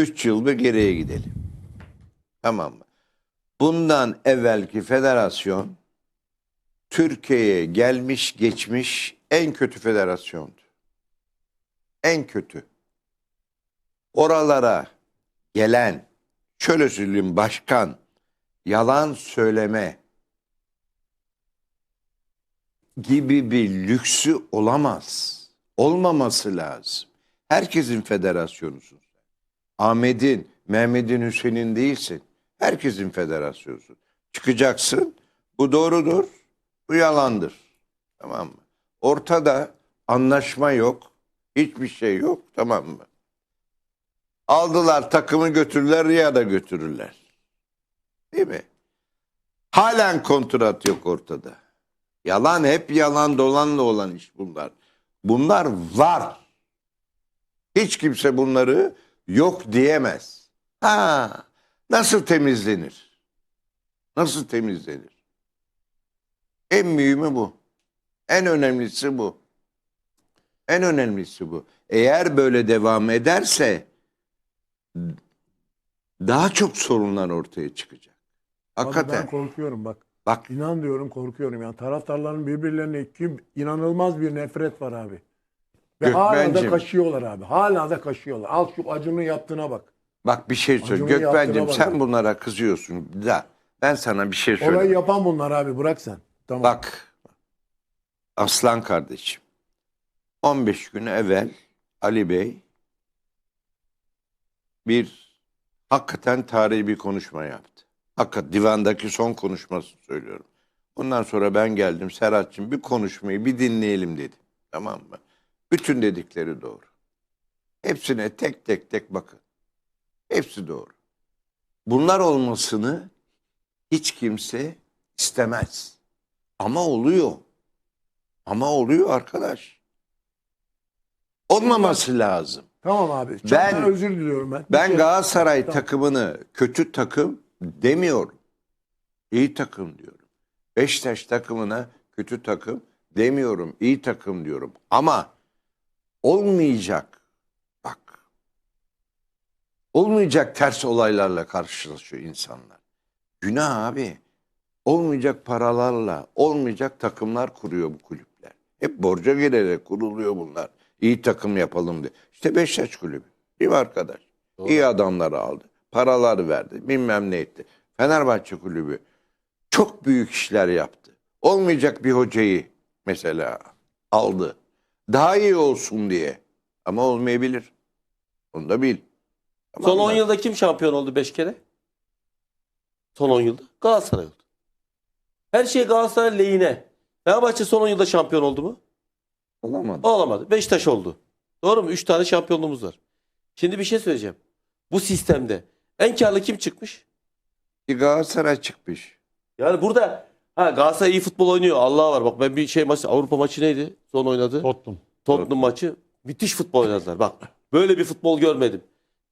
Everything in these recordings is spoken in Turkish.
3 yıl bir geriye gidelim. Tamam mı? Bundan evvelki federasyon Türkiye'ye gelmiş geçmiş en kötü federasyondu. En kötü. Oralara gelen şöyle söyleyeyim başkan yalan söyleme gibi bir lüksü olamaz. Olmaması lazım. Herkesin federasyonusun. Ahmet'in, Mehmet'in, Hüseyin'in değilsin. Herkesin federasyonusun. Çıkacaksın. Bu doğrudur. Bu yalandır. Tamam mı? Ortada anlaşma yok. Hiçbir şey yok. Tamam mı? Aldılar takımı götürürler ya da götürürler. Değil mi? Halen kontrat yok ortada. Yalan hep yalan dolanla olan iş bunlar. Bunlar var. Hiç kimse bunları yok diyemez. Ha, nasıl temizlenir? Nasıl temizlenir? En mühimi bu. En önemlisi bu. En önemlisi bu. Eğer böyle devam ederse daha çok sorunlar ortaya çıkacak. Abi Hakikaten. ben korkuyorum bak. Bak İnan diyorum korkuyorum. Yani taraftarların birbirlerine kim inanılmaz bir nefret var abi. Ve hala da Gökmen'cim. kaşıyorlar abi. Hala da kaşıyorlar. Al şu Acun'un yaptığına bak. bak bir şey söyle. Acun'un Gökben'cim yaptığına sen bunlara kızıyorsun. Da ben sana bir şey Olayı söyleyeyim. yapan bunlar abi bırak sen. Tamam. Bak Aslan kardeşim 15 gün evvel Ali Bey bir hakikaten tarihi bir konuşma yaptı. Hakikat divandaki son konuşması söylüyorum. Ondan sonra ben geldim Serhat'cığım bir konuşmayı bir dinleyelim dedi. Tamam mı? Bütün dedikleri doğru. Hepsine tek tek tek bakın. Hepsi doğru. Bunlar olmasını hiç kimse istemez. Ama oluyor. Ama oluyor arkadaş. Olmaması lazım. Tamam abi. Çok Ben- özür diliyorum ben. Ben Galatasaray Tamam. takımını kötü takım demiyorum. İyi takım diyorum. Beşiktaş takımına kötü takım demiyorum. İyi takım diyorum. Ama olmayacak. Bak. Olmayacak ters olaylarla karşılaşıyor insanlar. Günah abi. Olmayacak paralarla, olmayacak takımlar kuruyor bu kulüpler. Hep borca girerek kuruluyor bunlar. İyi takım yapalım diye. İşte Beşiktaş kulübü. Değil mi arkadaş? İyi adamları aldı. Paralar verdi. Bilmem ne etti. Fenerbahçe kulübü çok büyük işler yaptı. Olmayacak bir hocayı mesela aldı. Daha iyi olsun diye. Ama olmayabilir. Onu da bil. Tamam Son mı? 10 yılda kim şampiyon oldu 5 kere? Son 10 yılda Galatasaray oldu. Her şey Galatasaray lehine. Fenerbahçe son 10 yılda şampiyon oldu mu? Olamadı. Olamadı. Beşiktaş oldu. Doğru mu? 3 tane şampiyonluğumuz var. Şimdi bir şey söyleyeceğim. Bu sistemde en karlı kim çıkmış? Galatasaray çıkmış. Yani burada ha Galatasaray iyi futbol oynuyor. Allah var. Bak ben bir şey maçı Avrupa maçı neydi? Son oynadı. Tottenham. Tottenham maçı. Müthiş futbol oynadılar. Bak böyle bir futbol görmedim.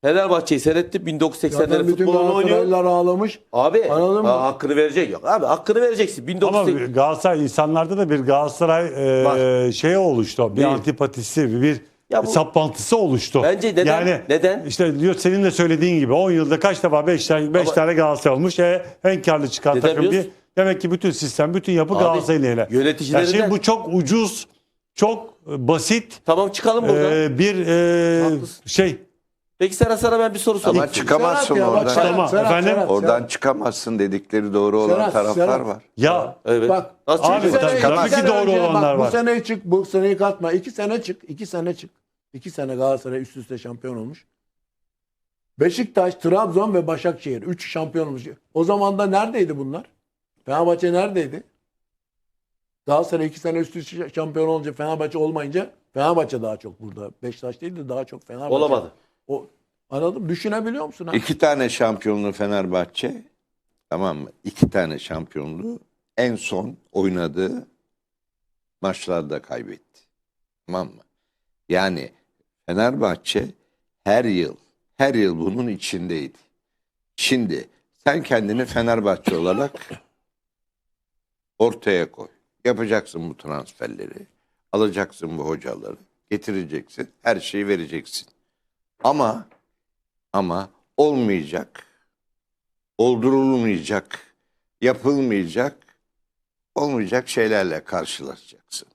Fenerbahçe'yi seyretti. 1980'lerin Zaten bütün futbolunu oynuyor. Ağlamış. Abi Anladın mı? ha, hakkını verecek yok. Abi hakkını vereceksin. Ama 1980 Galatasaray insanlarda da bir Galatasaray e, şey oluştu. Bir Değil. antipatisi, bir Ya bu- saplantısı oluştu. Bence neden? Yani Neden? işte diyor senin de söylediğin gibi 10 yılda kaç defa 5 tane 5 Ama- tane Galatasaray olmuş. E, en karlı çıkan Neden takım biliyorsun? bir. Demek ki bütün sistem, bütün yapı Abi, Galatasaray lehine. Ya yöneticilerinden- şimdi bu çok ucuz, çok e, basit Tamam çıkalım buradan. e, bir e, Haklısın. şey. Peki sana sana ben bir soru sorayım. Ama çıkamazsın Serhat oradan. Serhat, Serhat, efendim? Serhat, Oradan çıkamazsın dedikleri doğru olan Serhat, taraflar Serhat. var. Ya Evet. Bak. Nasıl Abi, tabii, sene, tabii ki doğru önce olanlar bak, var. Bu sene çık, bu seneyi katma. İki sene çık, iki sene çık. İki sene Galatasaray üst üste şampiyon olmuş. Beşiktaş, Trabzon ve Başakşehir. Üç şampiyon olmuş. O zaman da neredeydi bunlar? Fenerbahçe neredeydi? Galatasaray iki sene üst üste şampiyon olunca Fenerbahçe olmayınca Fenerbahçe daha çok burada. Beşiktaş değil de daha çok Fenerbahçe. Olamadı. O, anladın mı? Düşünebiliyor musun? abi? İki tane şampiyonluğu Fenerbahçe tamam mı? İki tane şampiyonluğu en son oynadığı maçlarda kaybetti. Tamam mı? Yani Fenerbahçe her yıl her yıl bunun içindeydi. Şimdi sen kendini Fenerbahçe olarak ortaya koy. Yapacaksın bu transferleri. Alacaksın bu hocaları. Getireceksin. Her şeyi vereceksin. Ama ama olmayacak. Oldurulmayacak. Yapılmayacak. Olmayacak şeylerle karşılaşacaksın.